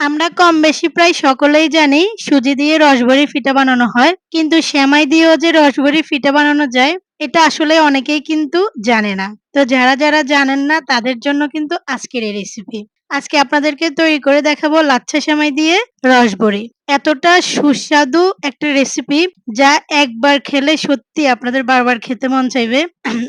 আমরা কম বেশি প্রায় সকলেই জানি সুজি দিয়ে রসবরি ফিটা বানানো হয়, কিন্তু সেমাই দিয়েও যে রসবরি ফিটা বানানো যায় এটা আসলে অনেকেই কিন্তু জানে না। তো যারা যারা জানেন না, তাদের জন্য কিন্তু আজকের এই রেসিপি আজকে আপনাদেরকে তৈরি করে দেখাবো লাচ্ছা সেমাই দিয়ে রসবরি এতটা সুস্বাদু একটা রেসিপি যা একবার খেলে সত্যি আপনাদের বারবার খেতে মন চাইবে।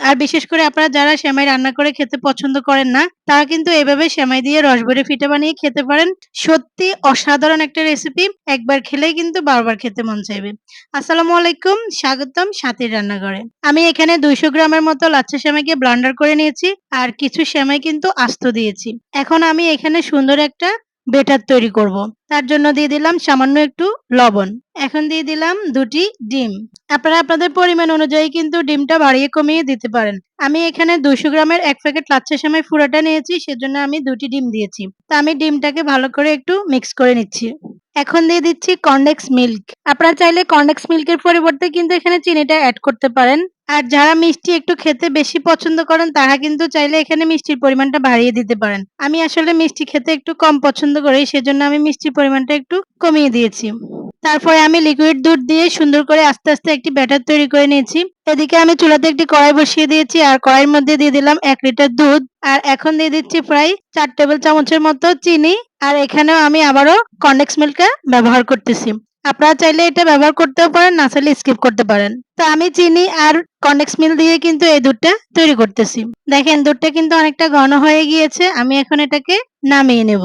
আর বিশেষ করে আপনারা যারা সেমাই রান্না করে খেতে পছন্দ করেন না, তারা কিন্তু এভাবে সেমাই দিয়ে রসবরি ফিটা বানিয়ে খেতে পারেন। সত্যি অসাধারণ একটা রেসিপি একবার খেলেই কিন্তু বারবার খেতে মন চাইবে। আসসালামু আলাইকুম, স্বাগতম সাথীর রান্নাঘরে। আমি এখানে দুইশো গ্রামের মতো লাচ্ছা সেমাইকে ব্লান্ডার করে নিয়েছি, আর কিছু সেমাই কিন্তু আস্ত দিয়েছি। এখন আমি এখানে সুন্দর একটা বেটার তৈরি করব। তার জন্য দিয়ে দিলাম সামান্য একটু লবণ। এখন দিয়ে দিলাম দুটি ডিম। আপনারা আপনাদের পরিমাণ অনুযায়ী কিন্তু ডিমটা বাড়িয়ে কমিয়ে দিতে পারেন। আমি এখানে দুশো গ্রামের এক প্যাকেট লাচ্ছা সেমাই ফুরাটা নিয়েছি, সেজন্য আমি দুটি ডিম দিয়েছি। তা আমি ডিমটাকে ভালো করে একটু মিক্স করে নিচ্ছি। এখন দিয়ে দিচ্ছি কন্ডেক্স মিল্ক। আপনারা চাইলে কন্ডেক্স মিল্কের পরিবর্তে কিন্তু এখানে চিনিটা অ্যাড করতে পারেন। আর যারা মিষ্টি একটু খেতে বেশি পছন্দ করেন, তারা কিন্তু চাইলে এখানে মিষ্টির পরিমাণটা বাড়িয়ে দিতে পারেন। আমি আসলে মিষ্টি খেতে একটু কম পছন্দ করি, সেজন্য আমি মিষ্টির পরিমাণটা একটু কমিয়ে দিয়েছি। তারপরে আমি লিকুইড দুধ দিয়ে সুন্দর করে আস্তে আস্তে একটি ব্যাটার তৈরি করে নিয়েছি। এদিকে আমি চুলাতে একটি কড়াই বসিয়ে দিয়েছি, আর কড়াইয়ের মধ্যে দিয়ে দিলাম এক লিটার দুধ। আর এখন দিয়ে দিচ্ছি প্রায় চার টেবিল চামচের মতো চিনি। আর এখানেও আমি আবারও কন্ডেক্স মিল্কটা ব্যবহার করতেছি। আপনারা চাইলে এটা ব্যবহার করতেও পারেন, না চাইলে স্কিপ করতে পারেন। তো আমি চিনি আর কন্ডেক্স মিল দিয়ে কিন্তু এই দুধটা তৈরি করতেছি। দেখেন, দুধটা কিন্তু অনেকটা ঘন হয়ে গিয়েছে, আমি এখন এটাকে নামিয়ে নেব।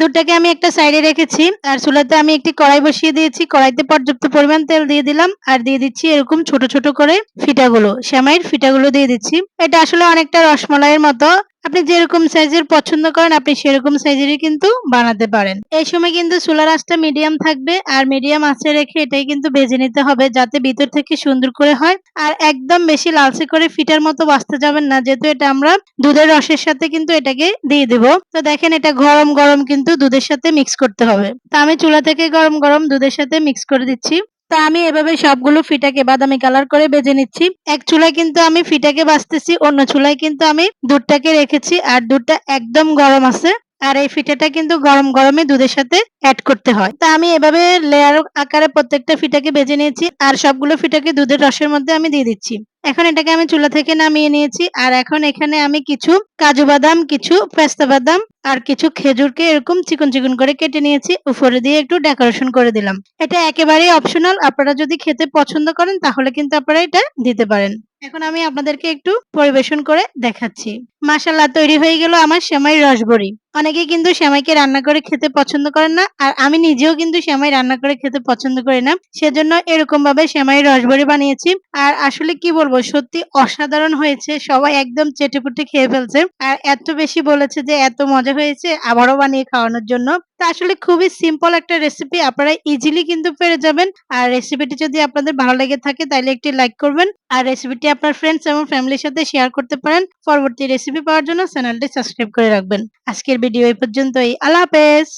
দুধটাকে আমি একটা সাইডে রেখেছি, আর চুলাতে আমি একটি কড়াই বসিয়ে দিয়েছি। কড়াইতে পর্যাপ্ত পরিমাণ তেল দিয়ে দিলাম, আর দিয়ে দিচ্ছি এরকম ছোট ছোট করে ফিটাগুলো শ্যামাইয়ের ফিটাগুলো দিয়ে দিচ্ছি। এটা আসলে অনেকটা রসমলাইয়ের মতো আপনি যেরকম সাইজের পছন্দ করেন, আপনি সেরকম সাইজেরই কিন্তু বানাতে পারেন। এই সময় কিন্তু চুলার আঁচটা মিডিয়াম থাকবে, আর মিডিয়াম আঁচে রেখে এটাই কিন্তু ভেজে নিতে হবে, যাতে ভিতর থেকে সুন্দর করে হয়। আর একদম বেশি লালচে করে ফিটার মতো বাঁচতে যাবেন না, যেহেতু এটা আমরা দুধের রসের সাথে কিন্তু এটাকে দিয়ে দিব। তো দেখেন এটা গরম গরম কিন্তু দুধের সাথে মিক্স করতে হবে। তা আমি চুলা থেকে গরম গরম দুধের সাথে মিক্স করে দিচ্ছি। তা আমি এভাবে সবগুলো ফিটাকে বাদামি কালার করে বেজে নিচ্ছি। এক চুলায় কিন্তু আমি ফিটাকে বাজতেছি, অন্য চুলায় কিন্তু আমি দুধটাকে রেখেছি, আর দুধটা একদম গরম আছে। আর এই ফিটাটা কিন্তু গরম গরমে দুধের সাথে অ্যাড করতে হয়। তা আমি এভাবে লেয়ার আকারে প্রত্যেকটা ফিটাকে বেজে নিয়েছি আর সবগুলো ফিটাকে দুধের রসের মধ্যে আমি দিয়ে দিচ্ছি। এখন এটাকে আমি চুলা থেকে নামিয়ে নিয়েছি আর এখন এখানে আমি কিছু কাজু বাদাম, কিছু পেস্তা বাদাম আর কিছু খেজুরকে এরকম চিকন চিকন করে কেটে নিয়েছি। উপরে দিয়ে একটু ডেকোরেশন করে দিলাম। এটা একেবারেই অপশনাল আপনারা যদি খেতে পছন্দ করেন তাহলে কিন্তু আপনারা এটা দিতে পারেন। এখন আমি আপনাদেরকে একটু পরিবেশন করে দেখাচ্ছি। মাসাল্লাহ তৈরি হয়ে গেল আমার সেমাই রসবড়ি। অনেকে কিন্তু সেমাইকে রান্না করে খেতে পছন্দ করেন না, আর আমি নিজেও কিন্তু সেমাই রান্না করে খেতে পছন্দ করি না। সেজন্য এরকম ভাবে সেমাই রসবড়ি বানিয়েছি। আর আসলে কি বলব, সত্যি অসাধারণ হয়েছে, সবাই একদম চেটেপুটে খেয়ে ফেলছে। আর এত বেশি বলেছে যে এত মজা হয়েছে, আবারও বানিয়ে খাওয়ানোর জন্য। তা আসলে খুবই সিম্পল একটা রেসিপি আপনারা ইজিলি কিন্তু পেরে যাবেন। আর রেসিপিটি যদি আপনাদের ভালো লেগে থাকে তাহলে একটি লাইক করবেন। আর রেসিপিটি আপনার ফ্রেন্ডস এবং ফ্যামিলির সাথে শেয়ার করতে পারেন। পরবর্তী রেসিপি পাওয়ার জন্য চ্যানেলটি সাবস্ক্রাইব করে রাখবেন। আজকের ভিডিও এই পর্যন্তই। আল্লাহ হাফেজ।